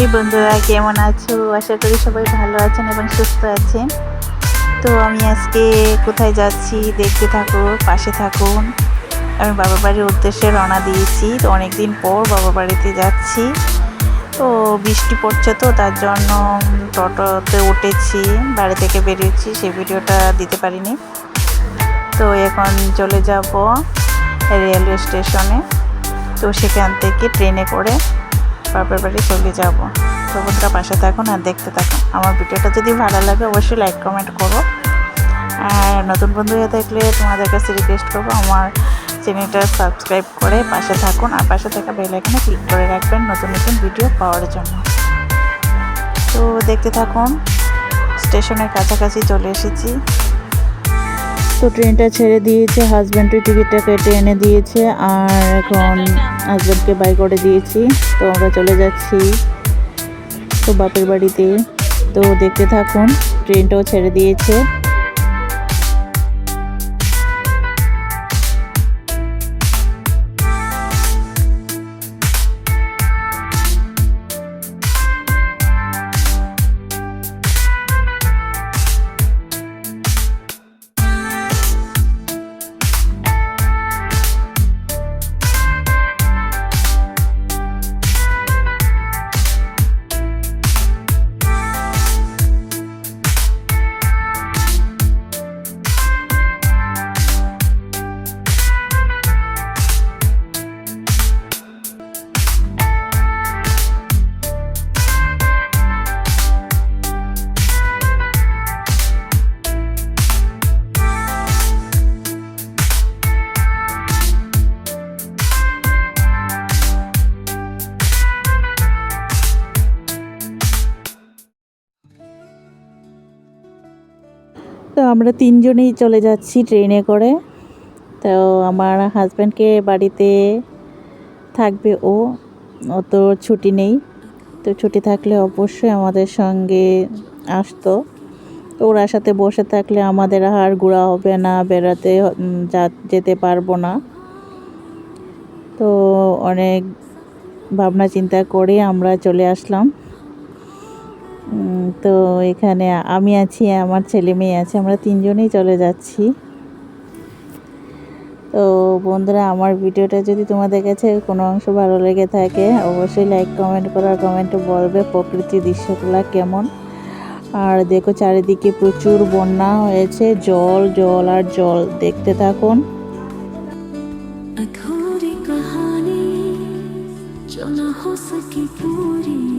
High বন্ধুরা, কেমন আছো? আশা করি সবাই ভালো আছেন এবং সুস্থ আছেন। তো আমি আজকে কোথায় যাচ্ছি দেখতে থাকো, পাশে থাকুন। আমি বাবার বাড়ির উদ্দেশ্যে রওনা দিয়েছি। তো অনেক দিন পর বাবার বাড়িতে যাচ্ছি। তো বৃষ্টি পড়ছে তো, তার জন্য টোটোতে উঠেছি। বাড়ি থেকে বেরিয়েছি সেই ভিডিওটা দিতে পারিনি। তো এখন চলে যাব রেলওয়ে স্টেশনে। তো সেখান থেকে ট্রেনে করে বাপের বাড়ি চলে যাব। তো বন্ধুরা, পাশে থাকুন আর দেখতে থাকুন। আমার ভিডিওটা যদি ভালো লাগে, অবশ্যই লাইক কমেন্ট করো। আর নতুন বন্ধু হয়ে থাকলে তোমাদের কাছে রিকোয়েস্ট করব, আমার চ্যানেলটা সাবস্ক্রাইব করে পাশে থাকুন। আর পাশে থাকা বেল আইকনে ক্লিক করে রাখবেন নতুন নতুন ভিডিও পাওয়ার জন্য। তো দেখতে থাকুন স্টেশনের কাছাকাছি চলে এসেছি। তো ট্রেনটা ছেড়ে দিয়েছে হাজব্যান্ডের টিকিটটা কেটে এনে দিয়েছে, আর এখন হাজব্যান্ডকে বাই করে দিয়েছি। তো আমরা চলে যাচ্ছি তো বাপের বাড়িতে। তো দেখতে থাকুন, ট্রেনটাও ছেড়ে দিয়েছে। তো আমরা তিনজনেই চলে যাচ্ছি ট্রেনে করে। তো আমার হাজব্যান্ডকে বাড়িতে থাকবে ও অত ছুটি নেই। তো ছুটি থাকলে অবশ্যই আমাদের সঙ্গে আসতো। তো ওর সাথে বসে থাকলে আমাদের আর ঘোরা হবে না, বেড়াতে যেতে পারব না। তো অনেক ভাবনা চিন্তা করে আমরা চলে আসলাম। তো এখানে আমি আছি আমার ছেলে মেয়ে আছে আমরা তিনজনেই চলে যাচ্ছি তো বন্ধুরা আমার ভিডিওটা যদি তোমাদের কাছে কোনো অংশ ভালো লেগে থাকে অবশ্যই লাইক কমেন্ট করার কমেন্টে বলবে প্রকৃতির দৃশ্যগুলো কেমন আর দেখো চারিদিকে প্রচুর বন্যা হয়েছে জল জল আর জল দেখতে থাকুন अधूरी कहानी जो न हो सकी पूरी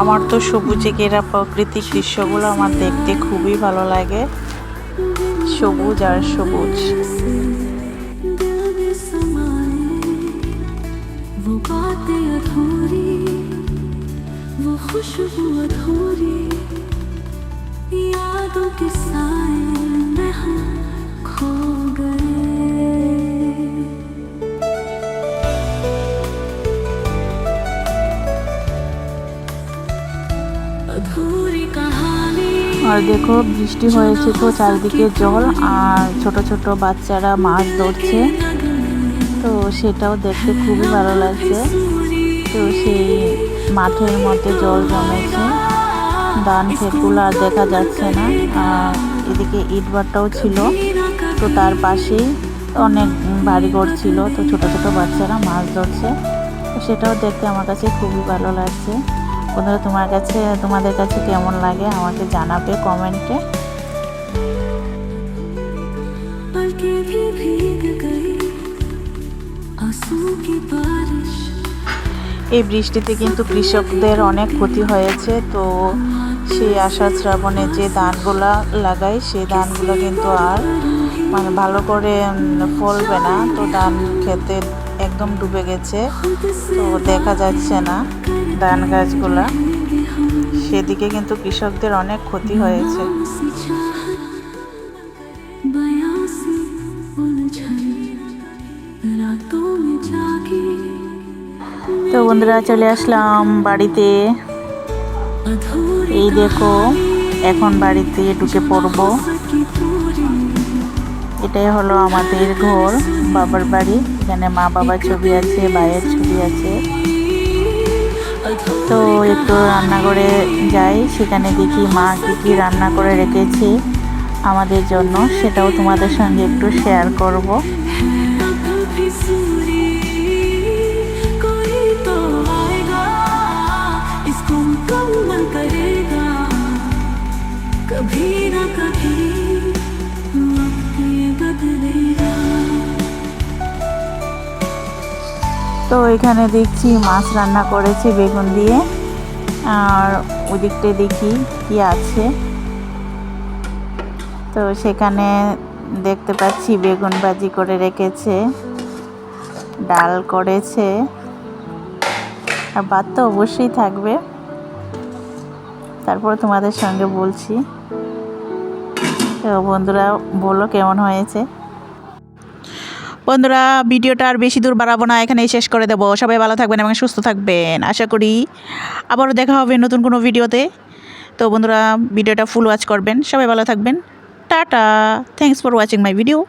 আমার তো সবুজে ঘেরা প্রাকৃতিক দৃশ্যগুলো আমার দেখতে খুবই ভালো লাগে সবুজ আর সবুজ दिल में समाए वो बातें अधूरी वो खुशबू अधूरी यादों के साए में हम खो गए আর দেখো বৃষ্টি হয়েছে তো, চারিদিকে জল আর ছোট ছোট বাচ্চারা মাছ ধরছে। তো সেটাও দেখতে খুবই ভালো লাগছে। তো সেই মাঠের মধ্যে জল জমেছে, ধান ক্ষেতগুলো আর দেখা যাচ্ছে না। আর এদিকে ইটবারটাও ছিল, তো তার পাশেই অনেক বাড়িঘর ছিল, তো ছোট ছোট বাচ্চারা মাছ ধরছে। তো সেটাও দেখতে আমার কাছে খুবই ভালো লাগছে। বন্ধুরা তোমার কাছে তোমাদের কাছে কেমন লাগে আমাকে জানাবে কমেন্টে। এই বৃষ্টিতে কিন্তু কৃষকদের অনেক ক্ষতি হয়েছে তো সেই আষাঢ় শ্রাবণে যে ধানগুলা লাগায় সেই ধানগুলো কিন্তু আর মানে ভালো করে ফলবে না। তো ধান খেতে একদম ডুবে গেছে। তো দেখা যাচ্ছে না ধান গাছগুলা। সেদিকে কিন্তু কৃষকদের অনেক ক্ষতি হয়েছে। তো বন্ধুরা চলে আসলাম বাড়িতে। এই দেখো, এখন বাড়িতে ঢুকে পড়ব। এটাই হলো আমাদের ঘর। বাবার বাড়ি। এখানে মা বাবার ছবি আছে, ভাইয়ের ছবি আছে। তো একটু রান্নাঘরে যাই, সেখানে দেখি মা কী কী রান্না করে রেখেছে আমাদের জন্য। সেটাও তোমাদের সঙ্গে একটু শেয়ার করব। कभी তো এখানে দেখছি মাছ রান্না করেছে বেগুন দিয়ে। আর ওদিকটায় দেখি কি আছে। তো সেখানে দেখতে পাচ্ছি বেগুন ভাজি করে রেখেছে, ডাল করেছে, আর ভাত তো অবশ্যই থাকবে। তারপর তোমাদের সঙ্গে বলছি। তো বন্ধুরা, বলো কেমন হয়েছে? বন্ধুরা, ভিডিওটা আর বেশি দূর বাড়াবো না, এখানেই শেষ করে দেবো। সবাই ভালো থাকবেন এবং সুস্থ থাকবেন, আশা করি। আবারও দেখা হবে নতুন কোনো ভিডিওতে। তো বন্ধুরা, ভিডিওটা ফুল ওয়াচ করবেন, সবাই ভালো থাকবেন। Tata thanks for watching my video